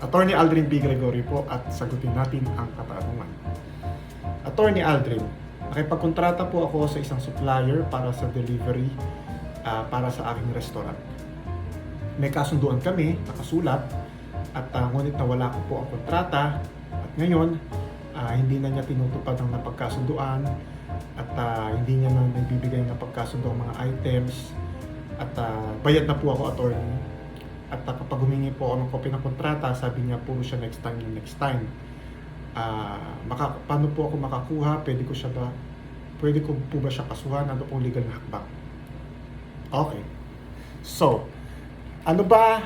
Attorney Aldrin B. Gregory po at sagutin natin ang katanungan. Attorney Aldrin, nakipagkontrata po ako sa isang supplier para sa delivery ah, para sa aking restaurant. May kasunduan kami, nakasulat, at ah, ngunit nawala ko po ang kontrata at ngayon ah, hindi na niya tinutupad ang napagkasunduan at ah, hindi niya na nagbibigay ng pagkasundo ang mga items at ah, bayad na po ako attorney at ah, kapag humingi po ako ng copy ng kontrata sabi niya puro siya next time yung next time. Ah, maka, paano po ako makakuha? Pwede ko siya ba pwede ko po ba siya kasuhan? Ano pong legal na hakbang? Okay. So ano ba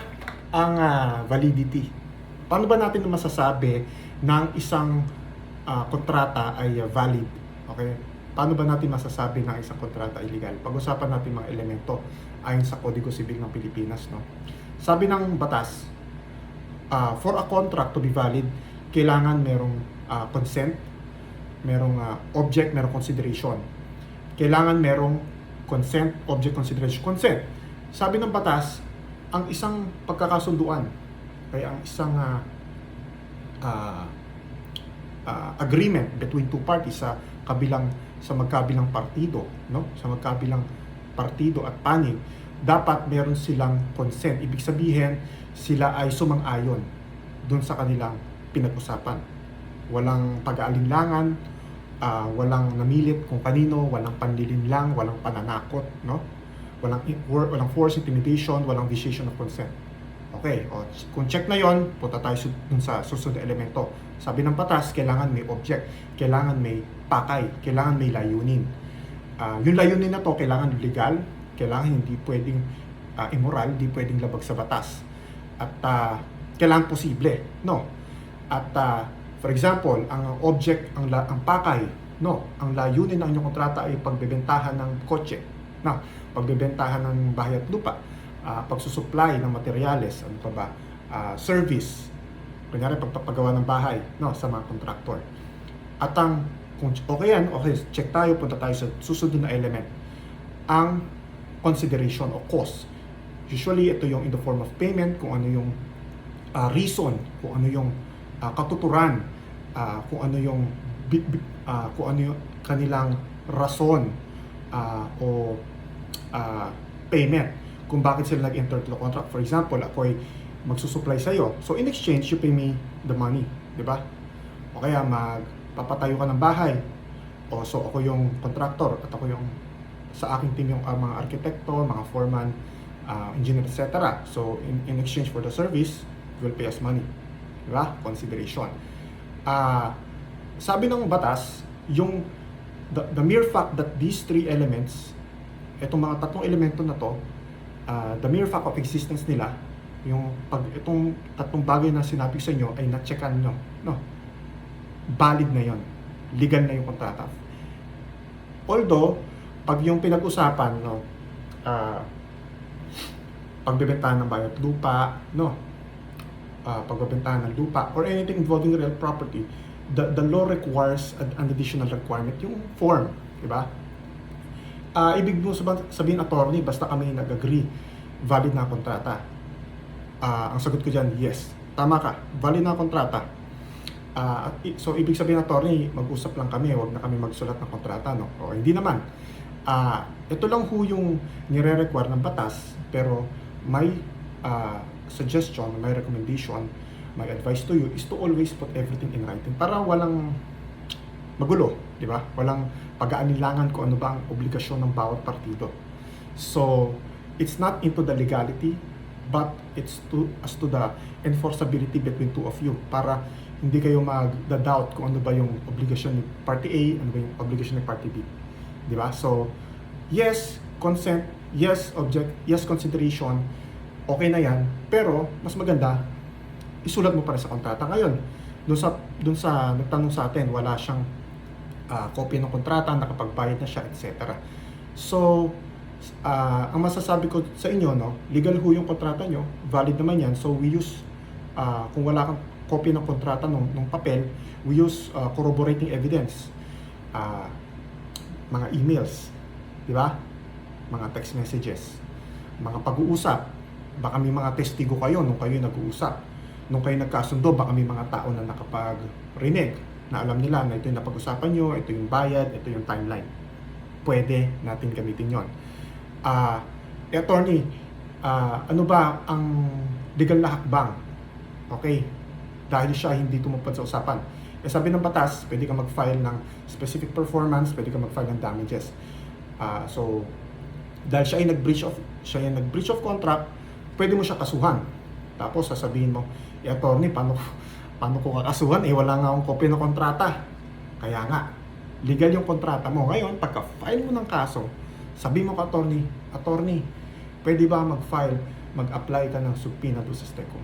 ang ah, validity? Paano ba natin masasabi ng isang ah, kontrata ay ah, valid? Okay? Paano ba natin masasabi ng isang kontrata ay legal? Pag-usapan natin mga elemento ayon sa Kodigo Sibil ng Pilipinas no sabi ng batas ah, for a contract to be valid kailangan merong ah, consent merong ah, object merong consideration. Kailangan merong consent object consideration. Consent. Sabi ng batas ang isang pagkakasunduan kaya ang isang ah, ah, ah, agreement between two parties sa kabilang sa magkabilang partido no? Sa magkabilang partido at panig dapat meron silang consent ibig sabihin sila ay sumang-ayon dun sa kanilang pinag-usapan walang pag-aalinlangan ah, walang namilit kung kanino walang panlilinlang walang pananakot no walang wor- walang force intimidation walang vitiation of consent Okay, o, kung check na yon, punta tayo dun sa susunod na elemento. Sabi ng patas, kailangan may object, kailangan may pakay, kailangan may layunin. Ah, yung layunin na to, kailangan legal, kailangan hindi pwedeng ah, immoral, hindi pwedeng labag sa batas. At ah, kailangan posible, no? At ah, for example, ang object, ang, la- ang pakay, no? Ang layunin ng inyong kontrata ay pagbebentahan ng kotse, no? Pagbebentahan ng bahay at lupa ah, pagsusupply ng materyales, ano pa ba, ah, service, kunyari pagpapagawa ng bahay no, sa mga contractor. At ang, kung okay yan, okay, check tayo, punta tayo sa susunod na element. Ang consideration o cost. Usually, ito yung in the form of payment, kung ano yung ah, reason, kung ano yung ah, katuturan, ah, kung ano yung ah, kung ano yung kanilang rason ah, o ah, payment kung bakit sila nag-enter to the contract. For example, ako ay magsusupply sa'yo. So, in exchange, you pay me the money. Di ba? O kaya, magpapatayo ka ng bahay. O, so, ako yung contractor at ako yung sa aking team yung ah, mga arkitekto, mga foreman, ah, engineer, etc. So, in, in exchange for the service, you will pay us money. Di ba? Consideration. Ah, sabi ng batas, yung the, the mere fact that these three elements, itong mga tatlong elemento na to, ah, the mere fact of existence nila, yung pag itong tatlong bagay na sinabi sa inyo ay na-checkan nyo, no? Valid na yon Legal na yung kontrata. Although, pag yung pinag-usapan, no, ah, pagbebentahan ng bayat lupa, no, ah, pagbebentahan ng lupa, or anything involving real property, the, the law requires an, additional requirement, yung form, di ba? Ah, ibig mo sab- sabihin attorney, basta kami nag-agree, valid na kontrata. Ah, ang sagot ko dyan, yes. Tama ka, valid na kontrata. At i- so, ibig sabihin attorney, mag-usap lang kami, wag na kami magsulat ng kontrata, no? O hindi naman. Ah, ito lang ho yung nire-require ng batas, pero my ah, suggestion, my recommendation, my advice to you is to always put everything in writing para walang magulo, di ba? Walang pag-aanilangan kung ano ba ang obligasyon ng bawat partido. So, it's not into the legality, but it's to as to the enforceability between two of you para hindi kayo mag-doubt kung ano ba yung obligasyon ni party A, ano ba yung obligasyon ni party B. Di ba? So, yes, consent, yes, object, yes, consideration, okay na yan, pero mas maganda, isulat mo pa rin sa kontrata. Ngayon, dun sa, dun sa nagtanong sa atin, wala siyang ah, copy ng kontrata, nakapagbayad na siya, etc. So, ah, ang masasabi ko sa inyo, no, legal ho yung kontrata nyo, valid naman yan, so we use, ah, kung wala kang copy ng kontrata nung, nung papel, we use ah, corroborating evidence. Ah, mga emails, di ba? Mga text messages, mga pag-uusap, baka may mga testigo kayo nung kayo nag-uusap. nung kayo nagkasundo, baka may mga tao na nakapag-rinig na alam nila na ito yung napag-usapan nyo, ito yung bayad, ito yung timeline. Pwede natin gamitin yon. Ah, eh, attorney, ah, ano ba ang legal na hakbang? Okay, dahil siya hindi tumupad sa usapan. Eh, sabi ng batas, pwede ka mag-file ng specific performance, pwede ka mag-file ng damages. Ah, so, dahil siya ay nag-breach of siya ay nag-breach of contract, pwede mo siya kasuhan. Tapos sasabihin mo, eh attorney, paano, paano ko kakasuhan? Eh wala nga akong copy ng kontrata. Kaya nga, legal yung kontrata mo. Ngayon, pagka-file mo ng kaso, sabi mo ka attorney, attorney, pwede ba mag-file, mag-apply ka ng subpoena to sa STECO?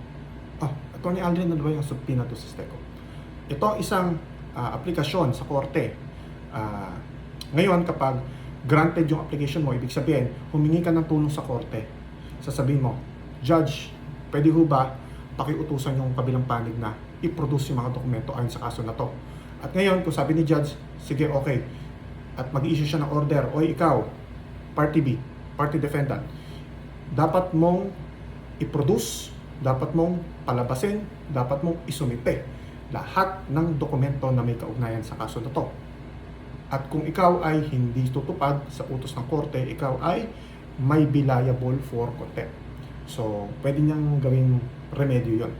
Ah, attorney Aldrin, ano ba yung subpoena to sa STECO? Ito ang isang ah, aplikasyon sa korte. Ah, ngayon, kapag granted yung application mo, ibig sabihin, humingi ka ng tulong sa korte. Sasabihin mo, Judge, pwede ho ba pakiutusan yung kabilang panig na i-produce yung mga dokumento ayon sa kaso na to. At ngayon, kung sabi ni Judge, sige, okay, at mag-issue siya ng order, o ikaw, party B, party defendant, dapat mong i-produce, dapat mong palabasin, dapat mong isumite lahat ng dokumento na may kaugnayan sa kaso na to. At kung ikaw ay hindi tutupad sa utos ng korte, ikaw ay may liable for contempt. So, pwede niyang gawing remedyo yon.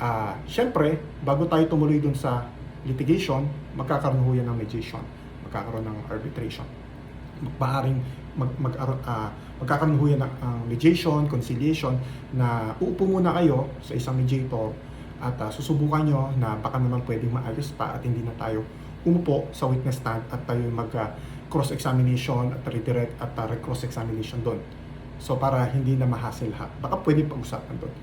Ah, Siyempre, bago tayo tumuloy dun sa litigation, magkakaroon ho yan ng mediation, magkakaroon ng arbitration. Maaaring mag, mag, ah, magkakaroon ho yan ng ang mediation, conciliation, na uupo muna kayo sa isang mediator at ah, susubukan nyo na baka naman pwedeng maayos pa at hindi na tayo umupo sa witness stand at tayo mag ah, cross-examination at redirect at ah, cross-examination doon. So para hindi na mahassle ha. Baka pwede pag-usapan doon.